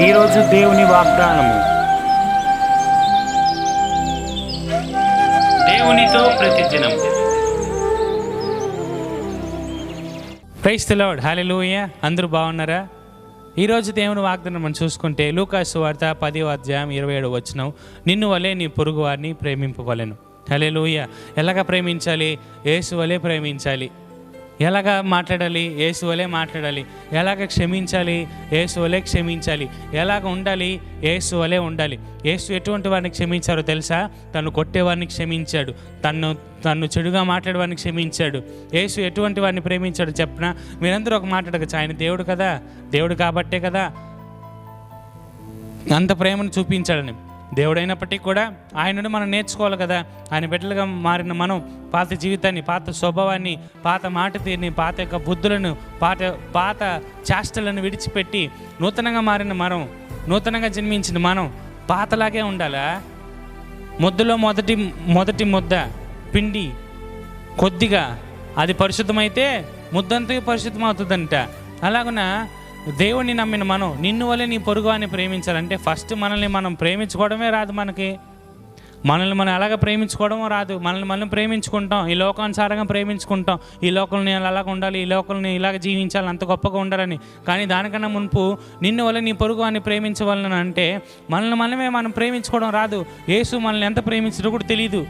ఈరోజు దేవుని వాగ్దానము. దేవునితో ప్రతిదినం. ప్రైస్ లార్డ్ హల్లెలూయ అందరూ బాగున్నారా? ఈరోజు దేవుని వాగ్దానం మనం చూసుకుంటే లూకాసు వార్త పది అధ్యాయం ఇరవై ఏడు వచ్చిన నిన్ను వలే నీ పొరుగు వారిని ప్రేమింపవలెను. హల్లెలూయ ఎలాగ ప్రేమించాలి? యేసు వలే ప్రేమించాలి. ఎలాగ మాట్లాడాలి? ఏసువలే వలే మాట్లాడాలి. ఎలాగ క్షమించాలి? ఏసువలే వలే క్షమించాలి. ఎలాగ ఉండాలి? ఏసువలే వలే ఉండాలి. ఏసు ఎటువంటి వారిని క్షమించారో తెలుసా? తను కొట్టేవారిని క్షమించాడు. తను తను చెడుగా మాట్లాడేవారిని క్షమించాడు. యేసు ఎటువంటి వారిని ప్రేమించాడు చెప్పిన? మీరందరూ ఒక మాట్లాడక ఆయన దేవుడు కదా? దేవుడు కాబట్టే కదా? అంత ప్రేమను చూపించాడని. దేవుడైనప్పటికీ కూడా ఆయన నుండి మనం నేర్చుకోవాలి కదా. ఆయన బిడ్డలుగా మారిన మనం పాత జీవితాన్ని పాత స్వభావాన్ని పాత మాట తీరుని పాత యొక్క బుద్ధులను పాత పాత చేష్టలను విడిచిపెట్టి నూతనంగా మారిన మనం నూతనంగా జన్మించిన మనం పాతలాగే ఉండాలా? ముద్దలో మొదటి మొదటి ముద్ద పిండి కొద్దిగా అది పరిశుద్ధమైతే ముద్దంతా పరిశుద్ధం అవుతుందంట అలాగున? దేవుణ్ణి నమ్మిన మనం నిన్ను వల్లే నీ పొరుగు అని ప్రేమించాలంటే ఫస్ట్ మనల్ని మనం ప్రేమించుకోవడమే రాదు మనకి. మనల్ని మనం ఎలాగ ప్రేమించుకోవడమో రాదు. మనల్ని మనం ప్రేమించుకుంటాం. ఈ లోకానుసారంగా ప్రేమించుకుంటాం. ఈ లోకంలో నేను అలాగ ఉండాలి ఈ లోకంలో ఇలాగ జీవించాలి అంత గొప్పగా ఉండాలని. కానీ దానికన్నా మునుపు నిన్ను వల్ల నీ పొరుగు అని ప్రేమించవలన అంటే మనల్ని మనమే మనం ప్రేమించుకోవడం రాదు. యేసు మనల్ని ఎంత ప్రేమించడో కూడా తెలియదు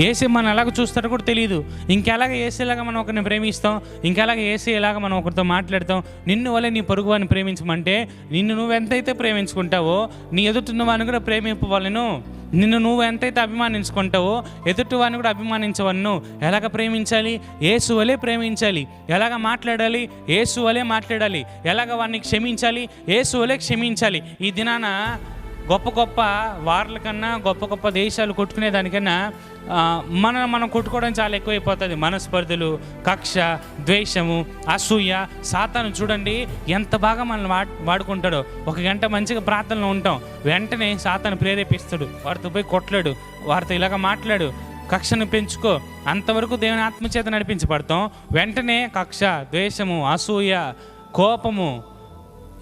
ఏసీ మనం ఎలాగ చూస్తారో కూడా తెలియదు ఇంకెలాగ ఏసీలాగా మనం ఒకరిని ప్రేమిస్తాం ఇంకెలాగ ఏసీ ఎలాగ మనం ఒకరితో మాట్లాడతాం నిన్ను వల్ల నీ పొరుగు వారిని ప్రేమించమంటే నిన్ను నువ్వు ఎంతైతే ప్రేమించుకుంటావో నీ ఎదుటిన్న వాడిని కూడా ప్రేమింపవాలను. నిన్ను నువ్వు ఎంతైతే అభిమానించుకుంటావో ఎదుటి వాడిని కూడా అభిమానించవన్ను ఎలాగ ప్రేమించాలి? ఏసు వలే ప్రేమించాలి. ఎలాగ మాట్లాడాలి? ఏసు వలే మాట్లాడాలి. ఎలాగ వాడిని క్షమించాలి? ఏసు వలే క్షమించాలి. ఈ దినాన గొప్ప గొప్ప వార్ల కన్నా గొప్ప గొప్ప దేశాలు కొట్టుకునే దానికన్నా మనం మనం కొట్టుకోవడం చాలా ఎక్కువైపోతుంది. మనస్పర్ధలు కక్ష ద్వేషము అసూయ సాతాను చూడండి ఎంత బాగా మనల్ని వా వాడుకుంటాడో. ఒక గంట మంచిగా ప్రార్థనలో ఉంటాం. వెంటనే సాతాను ప్రేరేపిస్తాడు. వారితో పోయి కొట్లాడు. వారితో ఇలాగ మాట్లాడు. కక్షను పెంచుకో. అంతవరకు దేవుని ఆత్మచేత నడిపించబడతాం. వెంటనే కక్ష ద్వేషము అసూయ కోపము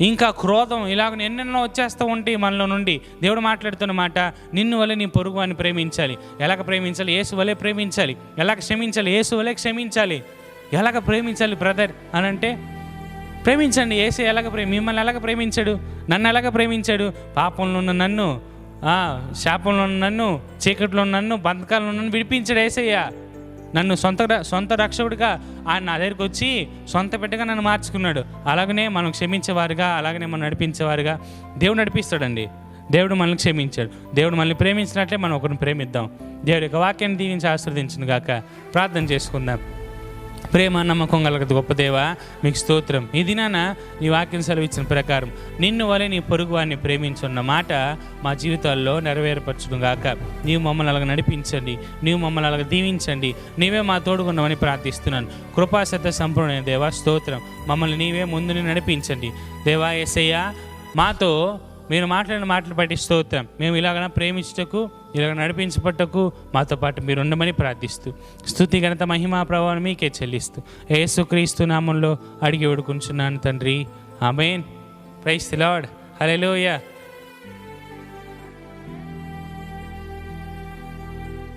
ఇంకా క్రోధం ఇలాగ ఎన్నెన్నో వచ్చేస్తూ ఉంటాయి మనలో నుండి. దేవుడు మాట్లాడుతున్న మాట నిన్ను వలె నీ పొరుగు అని ప్రేమించాలి. ఎలాగ ప్రేమించాలి? ఏసు వలె ప్రేమించాలి. ఎలాగ క్షమించాలి? ఏసు వలె క్షమించాలి. ఎలాగ ప్రేమించాలి బ్రదర్? అని అంటే ప్రేమించండి. ఏసు ఎలాగ ప్రేమి మిమ్మల్ని ఎలాగ ప్రేమించాడు? నన్ను ఎలాగ ప్రేమించాడు? పాపంలో ఉన్న నన్ను శాపంలో ఉన్న నన్ను చీకట్లో ఉన్న నన్ను బంధకాలను ఉన్న నన్ను విడిపించాడు ఏసయ్య నన్ను సొంత ర- సొంత రక్షకుడిగా ఆయన నా దగ్గరికి వచ్చి సొంత బిడ్డగా నన్ను మార్చుకున్నాడు. అలాగనే మనం క్షమించేవారుగా అలాగనే మనం నడిపించేవారుగా. దేవుడు నడిపిస్తాడండి. దేవుడు మనల్ని క్షమించాడు. దేవుడు మనల్ని ప్రేమించినట్లే మనం ఒకరిని ప్రేమిద్దాం. దేవుడి యొక్క వాక్యాన్ని దీవించి ఆశీర్వదించిన గాక ప్రార్థన చేసుకుందాం. ప్రేమ నమ్మకం కలగదు గొప్పదేవా మీకు స్తోత్రం. ఈ దినాన నీ వాక్యం సెలవిచ్చిన ప్రకారం నిన్ను వలె నీ పొరుగు వారిని ప్రేమించున్న మాట మా జీవితాల్లో నెరవేర్పరచును గాక. నీవు మమ్మల్ని అలాగ నడిపించండి నీవు మమ్మల్ని అలాగ దీవించండి నీవే మా తోడుకున్నామని ప్రార్థిస్తున్నాను. కృపాసత సంపూర్ణ దేవా స్తోత్రం. మమ్మల్ని నీవే ముందుని నడిపించండి. దేవా ఎసయ్య మాతో మీరు మాట్లాడిన మాటలు బట్టి స్తోత్రం. మేము ఇలాగ ప్రేమించుటకు ఇలా నడిపించబట్టకు మాతో పాటు మీరు ఉండమని ప్రార్థిస్తూ స్థుతి ఘనత మహిమా ప్రభావం మీకే చెల్లిస్తూ ఏసుక్రీస్తు నామంలో అడిగి వేడుకుంటున్నాను తండ్రి. ఆమెన్. Praise Lord. హల్లెలూయా.